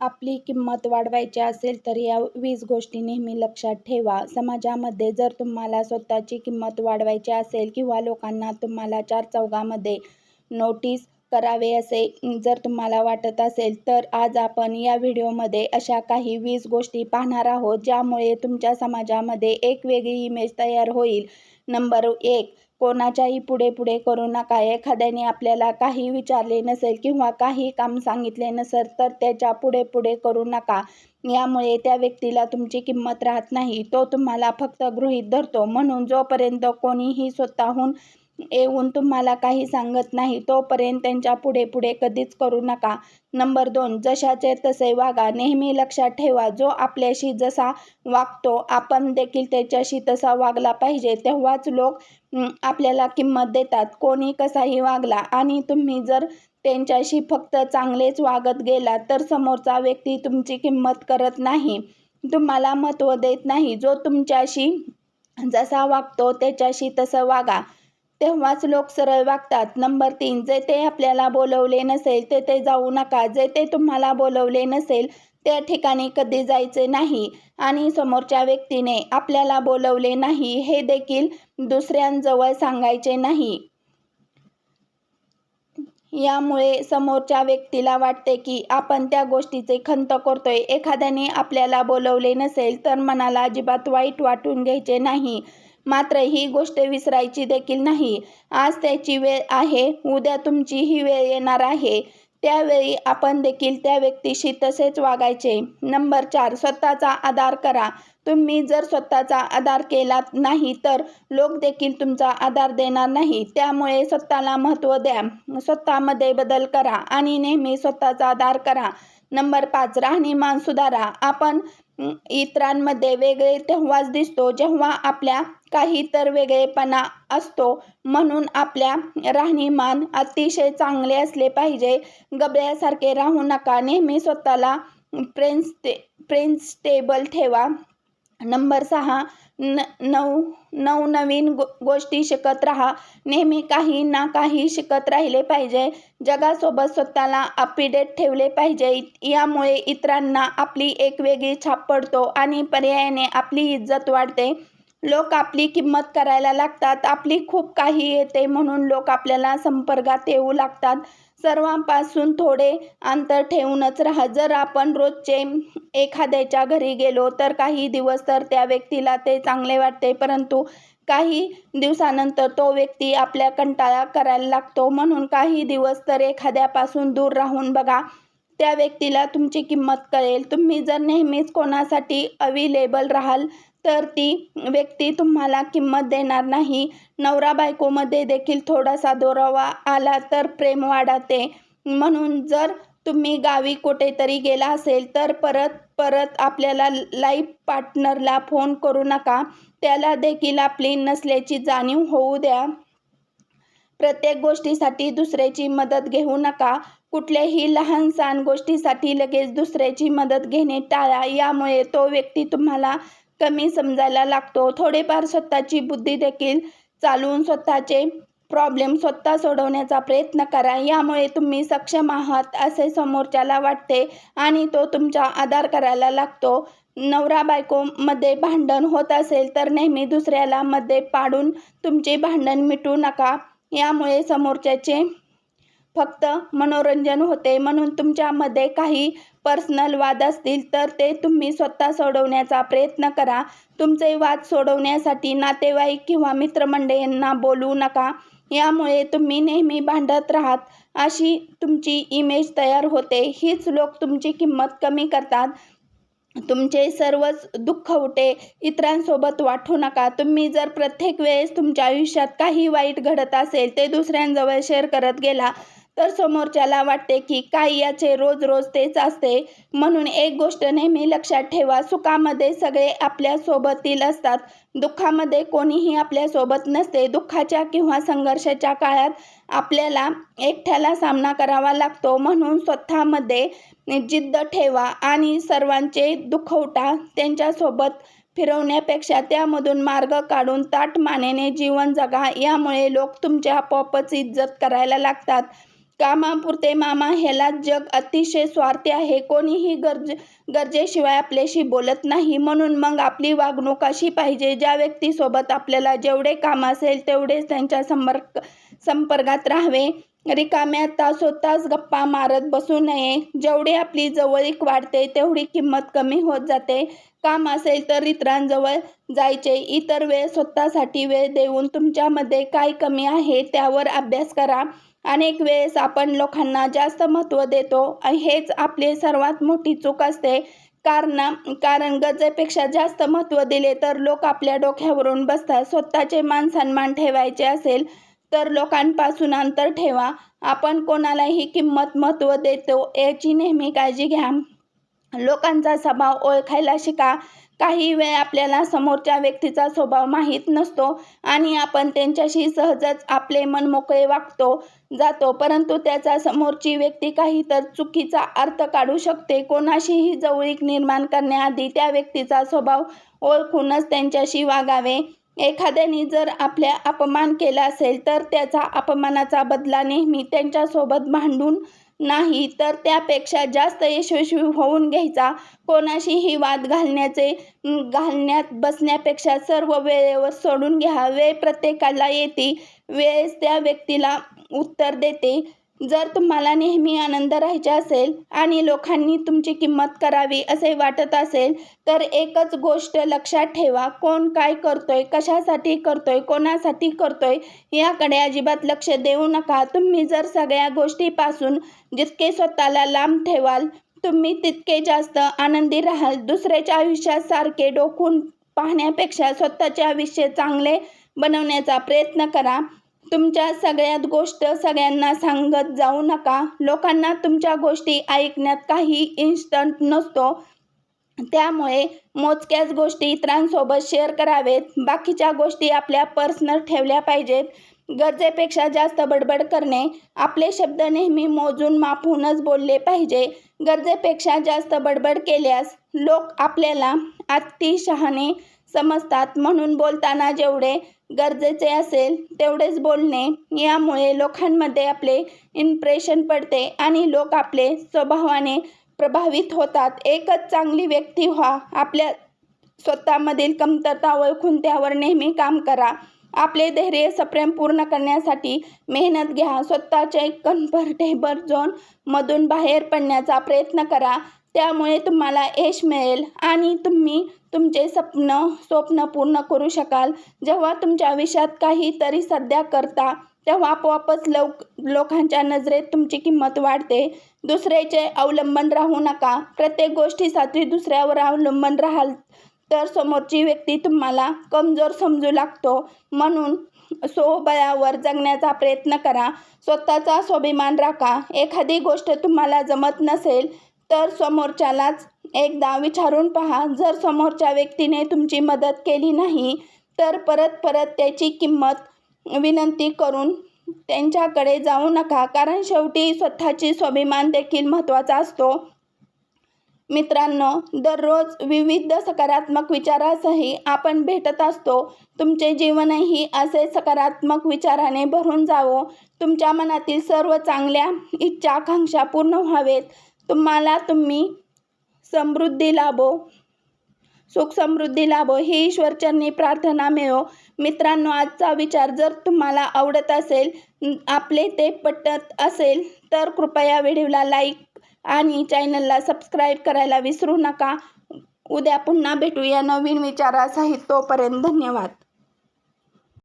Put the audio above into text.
आपली किंमत वाढवायची असेल तर या वीस गोष्टी नेहमी लक्षात ठेवा. समाजामध्ये जर तुम्हाला स्वतःची किंमत वाढवायची असेल किंवा लोकांना तुम्हाला चार चौघामध्ये नोटीस करावे असे जर तुम्हाला वाटत असेल तर आज आपण या व्हिडिओमध्ये अशा काही वीस गोष्टी पाहणार आहोत ज्यामुळे तुमच्या समाजामध्ये एक वेगळी इमेज तयार होईल. नंबर एक कोणाच्याही पुढे पुढे करू नका. एखाद्याने आपल्याला काही विचारले नसेल किंवा काही काम सांगितले नसेल तर त्याच्या पुढे पुढे करू नका. यामुळे त्या व्यक्तीला तुमची किंमत राहत नाही. तो तुम्हाला फक्त गृहीत धरतो. म्हणून जोपर्यंत कोणीही स्वतःहून येऊन तुम्हाला काही सांगत नाही तोपर्यंत त्यांच्या पुढे पुढे कधीच करू नका. नंबर दोन जशाचे तसे वागा. नेहमी लक्षात ठेवा जो आपल्याशी जसा वागतो आपण देखील त्याच्याशी तसा वागला पाहिजे. तेव्हाच लोक आपल्याला किंमत देतात. कोणी कसाही वागला आणि तुम्ही जर त्यांच्याशी फक्त चांगलेच वागत गेलात तर समोरचा व्यक्ती तुमची किंमत करत नाही. तुम्हाला महत्त्व देत नाही. जो तुमच्याशी जसा वागतो त्याच्याशी तसं वागा. तेव्हाच लोक सरळ वागतात. नंबर तीन जे ते आपल्याला बोलवले नसेल तेथे जाऊ नका. जे ते तुम्हाला बोलवले नसेल त्या ठिकाणी कधी जायचे नाही आणि समोरच्या व्यक्तीने आपल्याला बोलवले नाही हे देखील दुसऱ्यांजवळ सांगायचे नाही. यामुळे समोरच्या व्यक्तीला वाटते की आपण त्या गोष्टीचे खंत करतोय. एखाद्याने आपल्याला बोलवले नसेल तर मनाला अजिबात वाईट वाटून घ्यायचे नाही. मात्र ही गोष्ट विसरायची देखील नाही. आज त्याची वेळ आहे, उद्या तुमची ही वेळ येणार आहे. त्यावेळी आपण देखील त्या व्यक्तीशी तसेच वागायचे. नंबर चार स्वतःचा आधार करा. तुम्ही जर स्वतःचा आधार केला नाही तर लोक देखील तुमचा आधार देणार नाही त्यामुळे स्वतःला महत्त्व द्या. स्वतःमध्ये बदल करा आणि नेहमी स्वतःचा आधार करा. नंबर पाच राहणीमान सुधारा. आपण इतरांमध्ये वेगळे तेव्हाच दिसतो जेव्हा आपल्या काही तर वेगळेपणा असतो. म्हणून आपल्या राहणीमान अतिशय चांगले असले पाहिजे. गबळ्यासारखे राहू नका. नेहमी स्वतःला प्रेझेंटेबल ठेवा. नंबर सहा न नऊ नवनवीन गोष्टी शिकत राहा. नेहमी काही ना काही शिकत राहिले पाहिजे. जगासोबत स्वतःला अपडेट ठेवले पाहिजे. यामुळे इतरांना आपली एक वेगळी छाप पडतो आणि पर्यायाने आपली इज्जत वाढते. लोक आपली किंमत करायला लागतात. आपली खूप काही येते म्हणून लोक आपल्याला संपर्कात येऊ लागतात. सर्वांपासून थोडे अंतर ठेवूनच राहा. जर आपण रोजचे एखाद्याच्या घरी गेलो तर काही दिवस तर त्या व्यक्तीला ते चांगले वाटते परंतु काही दिवसानंतर तो व्यक्ती आपल्या कंटाळा करायला लागतो. म्हणून काही दिवस तर एखाद्यापासून दूर राहून बघा. त्या व्यक्तीला तुमची किंमत कळेल. तुम्ही जर नेहमीच कोणासाठी अवेलेबल राहाल तर ती व्यक्ती तुम्हाला किंमत देणार नाही. नवरा बायकोमध्ये देखील थोडासा दोरावा आला तर प्रेम वाढते. म्हणून जर तुम्ही गावी कुठेतरी गेला असेल तर परत परत आपल्याला लाईफ पार्टनरला फोन करू नका. त्याला देखील आपली नसल्याची जाणीव होऊ द्या. प्रत्येक गोष्टीसाठी दुसऱ्याची मदत घेऊ नका. कुठल्याही लहानसहान गोष्टीसाठी लगेच दुसऱ्याची मदत घेणे टाळा. यामुळे तो व्यक्ती तुम्हाला कमी समजायला लागतो. थोडेफार स्वतःची बुद्धी देखील चालवून स्वतःचे प्रॉब्लेम स्वतः सोडवण्याचा प्रयत्न करा. यामुळे तुम्ही सक्षम आहात असे समोरच्याला वाटते आणि तो तुमचा आधार करायला लागतो. नवरा बायकोमध्ये भांडण होत असेल तर नेहमी दुसऱ्याला मध्ये पाडून तुमचे भांडण मिटू नका. यामुळे समोरच्याचे फक्त मनोरंजन होते. म्हणून तुमच्यामध्ये काही पर्सनल वाद असतील तर ते तुम्ही स्वतः सोडवण्याचा प्रयत्न करा. तुमचे वाद सोडवण्यासाठी नातेवाईक किंवा मित्रमंडळींना बोलू नका. यामुळे तुम्ही नेहमी भांडत राहात अशी तुमची इमेज तयार होते. हीच लोक तुमची किंमत कमी करतात. तुमचे सर्वच दुखवटे इतरांसोबत वाटू नका. तुम्ही जर प्रत्येक वेळेस तुमच्या आयुष्यात काही वाईट घडत असेल ते दुसऱ्यांजवळ शेअर करत गेला तर समोरच्याला वाटते की काय याचे रोज रोज तेच असते. म्हणून एक गोष्ट नेहमी लक्षात ठेवा. सुखामध्ये सगळे आपल्या सोबतील असतात. दुःखामध्ये कोणीही आपल्यासोबत नसते. दुःखाच्या किंवा संघर्षाच्या काळात आपल्याला एकट्याला सामना करावा लागतो. म्हणून स्वतःमध्ये जिद्द ठेवा आणि सर्वांचे दुखवटा त्यांच्यासोबत फिरवण्यापेक्षा त्यामधून मार्ग काढून ताट मानेने जीवन जगा. यामुळे लोक तुमच्या आपोआपच इज्जत करायला लागतात. कामापुरते मामा ह्याला जग अतिशय स्वार्थी आहे. कोणीही गरज गरजेशिवाय आपल्याशी बोलत नाही. म्हणून मग आपली वागणूक अशी पाहिजे ज्या व्यक्तीसोबत आपल्याला जेवढे काम असेल तेवढेच त्यांच्या संपर्क संपर्कात राहावे. रिकाम्या तासोतास गप्पा मारत बसू नये. जेवढी आपली जवळीक वाढते तेवढी किंमत कमी होत जाते. काम असेल तर इतरांजवळ जायचे. इतर वेळ स्वतःसाठी वेळ देऊन तुमच्यामध्ये काय कमी आहे त्यावर अभ्यास करा. अनेक वेळेस आपण लोकांना जास्त महत्त्व देतो. हेच आपली सर्वात मोठी चूक असते. कारण कारण गरजेपेक्षा जास्त महत्त्व दिले तर लोक आपल्या डोक्यावरून बसतात. स्वतःचे मान सन्मान ठेवायचे असेल तर लोकांपासून अंतर ठेवा. आपण कोणालाही किंमत महत्त्व देतो याची नेहमी काळजी घ्या. लोकांचा स्वभाव ओळखायला शिका. काही वेळ आपल्याला समोरच्या व्यक्तीचा स्वभाव माहीत नसतो आणि आपण त्यांच्याशी सहजच आपले मन मोकळे वागतो जातो. परंतु त्याचा समोरची व्यक्ती काही तर चुकीचा अर्थ काढू शकते. कोणाशीही जवळीक निर्माण करण्याआधी त्या व्यक्तीचा स्वभाव ओळखूनच त्यांच्याशी वागावे. एखाद्याने जर आपल्या अपमान केला असेल तर त्याचा अपमानाचा बदला नेहमी त्यांच्यासोबत भांडून नाही तर त्यापेक्षा जास्त यशस्वी होऊन घ्यायचा. कोणाशीही वाद घालण्याचे घालण्यात बसण्यापेक्षा सर्व वेळेवर सोडून घ्या वेळ प्रत्येकाला येते वेळेस त्या व्यक्तीला उत्तर देते. जर तुम्हाला नेहमी आनंद राहायचा असेल आणि लोकांनी तुमची किंमत करावी असे वाटत असेल तर एकच गोष्ट लक्षात ठेवा. कोण काय करतोय कशासाठी करतोय कोणासाठी करतोय याकडे अजिबात लक्ष देऊ नका. तुम्ही जर सगळ्या गोष्टीपासून जितके स्वतःला लांब ठेवाल तुम्ही तितके जास्त आनंदी राहाल. दुसऱ्याच्या आयुष्यात सारखे डोकून पाहण्यापेक्षा स्वतःचे आयुष्य चांगले बनवण्याचा प्रयत्न करा. तुमच्या सगळ्यात गोष्ट सगळ्यांना सांगत जाऊ नका. लोकांना तुमच्या गोष्टी ऐकण्यात काही इन्स्टंट नसतो. त्यामुळे मोजक्याच गोष्टी इतरांसोबत शेअर करावेत. बाकीच्या गोष्टी आपल्या पर्सनल ठेवल्या पाहिजेत. गरजेपेक्षा जास्त बडबड करणे. आपले शब्द नेहमी मोजून मापूनच बोलले पाहिजे. गरजेपेक्षा जास्त बडबड केल्यास लोक आपल्याला अतिशहाणे समजतात. म्हणून बोलताना जेवढे गरजेचे असेल तेवढेच बोलणे यामुळे लोकांमध्ये आपले इम्प्रेशन पडते आणि लोक आपले स्वभावाने प्रभावित होतात. एकच चांगली व्यक्ती व्हा. आपल्या स्वतःमधील कमतरता ओळखून त्यावर नेहमी काम करा. आपले धैर्य सप्रेम पूर्ण करण्यासाठी मेहनत घ्या. स्वतःचे कम्फर्टेबल झोनमधून बाहेर पडण्याचा प्रयत्न करा. त्यामुळे तुम्हाला यश मिळेल आणि तुम्ही तुमचे स्वप्न स्वप्न पूर्ण करू शकाल. जेव्हा तुमच्या आयुष्यात काहीतरी सध्या करता तेव्हा आपोआपच लोक लोकांच्या नजरेत तुमची किंमत वाढते. दुसऱ्याचे अवलंबन राहू नका. प्रत्येक गोष्टीसाठी दुसऱ्यावर अवलंबन राहाल तर समोरची व्यक्ती तुम्हाला कमजोर समजू लागतो. म्हणून स्वबळावर जगण्याचा प्रयत्न करा. स्वतःचा स्वाभिमान राखा. एखादी गोष्ट तुम्हाला जमत नसेल तर समोरच्यालाच एकदा विचारून पहा. जर समोरच्या व्यक्तीने तुमची मदत केली नाही तर परत परत त्याची किंमत विनंती करून त्यांच्याकडे जाऊ नका. कारण शेवटी स्वतःची स्वाभिमान देखील महत्त्वाचा असतो. मित्रांनो दररोज विविध सकारात्मक विचारासही आपण भेटत असतो. तुमचे जीवनही असे सकारात्मक विचाराने भरून जावो. तुमच्या मनातील सर्व चांगल्या इच्छा आकांक्षा पूर्ण व्हावेत. तुम्हाला तुम्ही समृद्धी लाभो. सुख समृद्धी लाभो. ही ईश्वरचरणी प्रार्थना मिळो. मित्रांनो आजचा विचार जर तुम्हाला आवडत असेल आपले ते पटत असेल तर कृपया व्हिडिओला लाईक आणि चॅनलला सबस्क्राईब करायला विसरू नका. उद्या पुन्हा भेटूया नवीन विचारासहित. तोपर्यंत धन्यवाद.